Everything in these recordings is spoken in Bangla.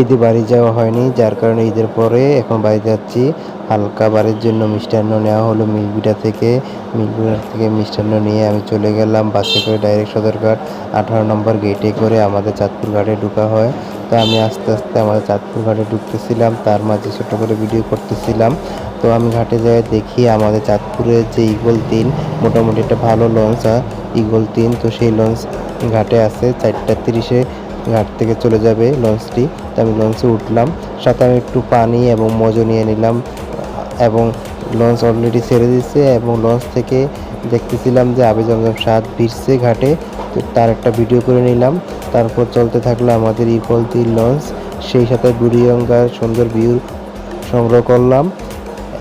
ঈদে বাড়ি যাওয়া হয়নি, যার কারণে ঈদের পরে এখন বাড়ি যাচ্ছি। হালকা বাড়ির জন্য মিষ্টান্ন নেওয়া হলো মিলবিটা থেকে। মিলবিটা থেকে মিষ্টান্ন নিয়ে আমি চলে গেলাম বাসে করে ডাইরেক্ট সদরঘাট। আঠারো নম্বর গেটে করে আমাদের চাঁদপুর ঘাটে ঢোকা হয়। তো আমি আস্তে আস্তে আমাদের চাঁদপুর ঘাটে ঢুকতেছিলাম, তার মাঝে ছোটো করে ভিডিও করতেছিলাম। তো আমি ঘাটে যাই দেখি আমাদের চাঁদপুরের যে ইগল তিন, মোটামুটি একটা ভালো লঞ্চ ইগল তিন। তো সেই লঞ্চ ঘাটে আছে, চারটা তিরিশে ঘাট থেকে চলে যাবে লঞ্চটি। আমি লঞ্চে উঠলাম, সাথে আমি একটু পানি এবং মজো নিয়ে নিলাম এবং লঞ্চ অলরেডি ছেড়ে দিচ্ছে এবং লঞ্চ থেকে দেখতেছিলাম যে আবে জমজম সাত ভিড়ছে ঘাটে, তো তার একটা ভিডিও করে নিলাম। তারপর চলতে থাকল আমাদের ইকলতি লঞ্চ, সেই সাথে বুড়িগঙ্গার সুন্দর ভিউ সংগ্রহ করলাম।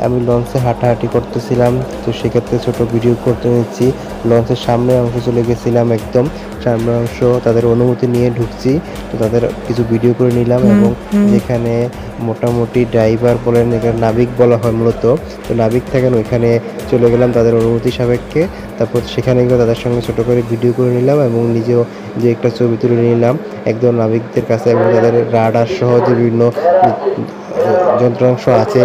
আমি লঞ্চে হাঁটাহাঁটি করতেছিলাম, তো সেক্ষেত্রে ছোট ভিডিও করতে নিচ্ছি। লঞ্চের সামনে অংশ চলে গেছিলাম একদম সামনের অংশ তাদের অনুমতি নিয়ে ঢুকছি। তো তাদের কিছু ভিডিও করে নিলাম এবং যেখানে মোটামুটি ড্রাইভার বলেন এখানে নাবিক বলা হয় মূলত তো নাবিক থাকেন ওইখানে চলে গেলাম তাদের অনুমতি সাপেক্ষে। তারপর সেখানে গিয়ে তাদের সঙ্গে ছোটো করে ভিডিও করে নিলাম এবং নিজেও যে একটা ছবি তুলে নিলাম একদম নাবিকদের কাছে এবং তাদের রাডার সহ যে বিভিন্ন যন্ত্রাংশ আছে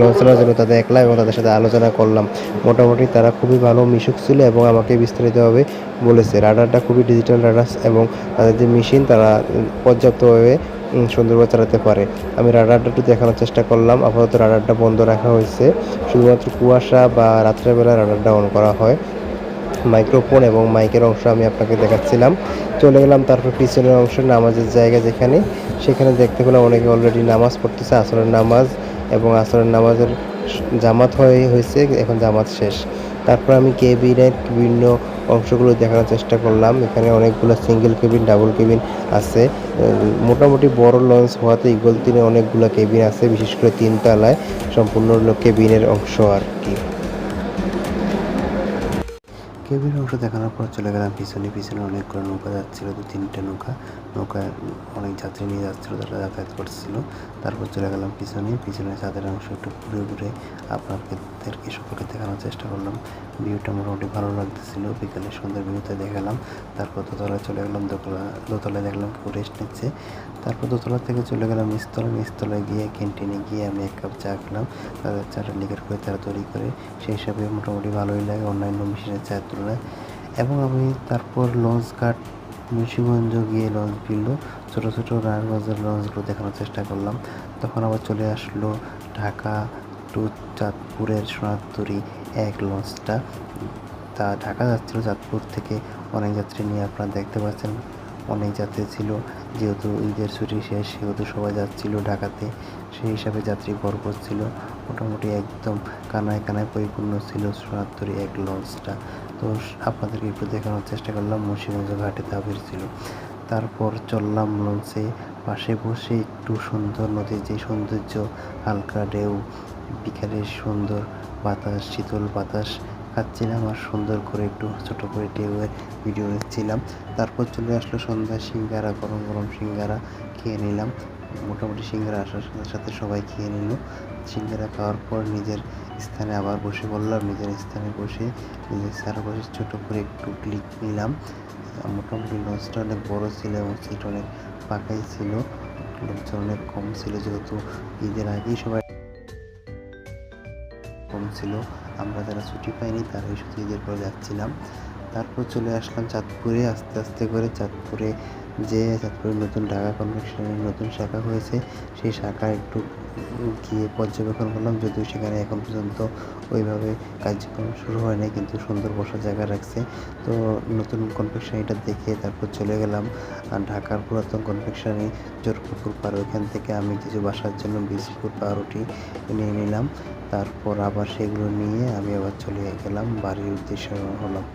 লঞ্চনার জন্য তাদের একলা এবং তাদের সাথে আলোচনা করলাম। মোটামুটি তারা খুবই ভালো মিশুক ছিল এবং আমাকে বিস্তারিতভাবে বলেছে। রাডারটা খুবই ডিজিটাল রাডার এবং তাদের যে মেশিন তারা পর্যাপ্তভাবে সুন্দরভাবে চালাতে পারে। আমি রাডারটা একটু দেখানোর চেষ্টা করলাম। আপাতত রাডারটা বন্ধ রাখা হয়েছে। শুধুমাত্র কুয়াশা বা রাত্রেবেলা রাডারটা অন করা হয়। মাইক্রোফোন এবং মাইকের অংশ আমি আপনাকে দেখাচ্ছিলাম। চলে গেলাম তারপর পিছনের অংশ নামাজের জায়গা যেখানে। সেখানে দেখতে পেলাম অনেকে অলরেডি নামাজ পড়তেছে, আসরের নামাজ এবং আসরের নামাজের জামাত হয়ে, হয়েছে। এখন জামাত শেষ। তারপর আমি কেবিনের বিভিন্ন অংশগুলো দেখানোর চেষ্টা করলাম। এখানে অনেকগুলো সিঙ্গেল কেবিন ডাবল কেবিন আছে। মোটামুটি বড় লঞ্চ হওয়াতে ইগল তিনে অনেকগুলো কেবিন আছে, বিশেষ করে তিনতলায় সম্পূর্ণ কেবিনের অংশ আর কি। কেবিন অংশ দেখানোর পর চলে গেলাম পিছনে। পিছনে অনেকগুলো নৌকা যাচ্ছিল, দু তিনটে নৌকা। নৌকায় অনেক যাত্রী নিয়ে যাচ্ছিল, তারা যাতায়াত করছিল। তারপর চলে গেলাম পিছনে। পিছনে ছাদের অংশ একটু ঘুরে ঘুরে আপনাদেরকে সকলকে দেখানোর চেষ্টা করলাম। ভিউটা মোটামুটি ভালো লাগতেছিল। বিকালে সুন্দর ভিউতে দেখালাম। তারপর দোতলায় চলে গেলাম, দোতলা দোতলায় দেখলাম কেউ রেস্ট নিচ্ছে। তারপর দোতলা থেকে চলে গেলাম নিচতলা নিচতলায় গিয়ে ক্যান্টিনে গিয়ে আমি এক কাপ চা খেলাম। তাদের চাটা লিকার করে তারা তৈরি করে। সেই হিসাবে মোটামুটি ভালোই লাগে। অন্যান্য মেশিনের চা এবং আমি তারপর লঞ্চ ঘাট, মুন্সিগঞ্জ গিয়ে লঞ্চ ভিড়লো ছোটো ছোটো রায়গঞ্জের লঞ্চগুলো দেখানোর চেষ্টা করলাম। তখন আবার চলে আসলো ঢাকা টু চাঁদপুরের সোনারতরী এক লঞ্চটা। তা ঢাকা যাচ্ছিল চাঁদপুর থেকে অনেক যাত্রী নিয়ে আপনারা দেখতে পাচ্ছেন। অনেক যাত্রী ছিল, যেহেতু ঈদের ছুটি শেষ, সেহেতু সবাই যাচ্ছিল ঢাকাতে। সেই হিসাবে যাত্রী ভরপুর ছিল। মোটামুটি একদম কানায় কানায় পরিপূর্ণ ছিল সোনারতরী এক লঞ্চটা। তো আপনাদেরকে একটু দেখানোর চেষ্টা করলাম, মুন্সিগঞ্জ ঘাটে তাবির ছিল। তারপর চললাম লঞ্চে, পাশে বসে একটু সুন্দর নদীর যে সৌন্দর্য, হালকা ঢেউ বিকালের সুন্দর বাতাস, শীতল বাতাস খাচ্ছিলাম আর সুন্দর করে একটু ছোট করে ঢেউয়ের ভিডিও নিচ্ছিলাম তারপর চলে আসলো সন্ধ্যা সিঙ্গারা, গরম গরম সিঙ্গারা খেয়ে নিলাম। মোটামুটি সিঙ্গারা আসার সাথে সাথে সবাই খেয়ে নিল। সিঙ্গারা খাওয়ার পর নিজের স্থানে আবার বসে পড়লাম, নিজের স্থানে বসে নিজের বসে ছোটো করে একটু ক্লিক নিলাম। মোটামুটি লঞ্চটা অনেক বড় ছিল এবং সিট অনেক ফাঁকাই ছিল, লোকজন অনেক কম ছিল যেহেতু ঈদের আগেই সবাই কম ছিল। আমরা যারা ছুটি পাইনি তারাই শুধু ঈদের পরে যাচ্ছিলাম। তারপর চলে আসলাম চাঁদপুরে, আস্তে আস্তে করে চাঁদপুরে যে চাঁদপুরে নতুন ঢাকা কনভেনশনের নতুন শাখা হয়েছে, সেই শাখা একটু গিয়ে পর্যবেক্ষণ করলাম। যদিও সেখানে এখন পর্যন্ত ওইভাবে কার্যক্রম শুরু হয় নাই কিন্তু সুন্দর বসার জায়গা রাখছে। তো নতুন কনফেকশনারিটা দেখে তারপর চলে গেলাম। আর ঢাকার পুরাতন কনফেকশনারি জোরপুকুর পার, ওইখান থেকে আমি কিছু বাসার জন্য বিস্কুট, পাউরুটি নিয়ে নিলাম। তারপর আবার সেগুলো নিয়ে আমি আবার চলে গেলাম, বাড়ির উদ্দেশ্য হলাম।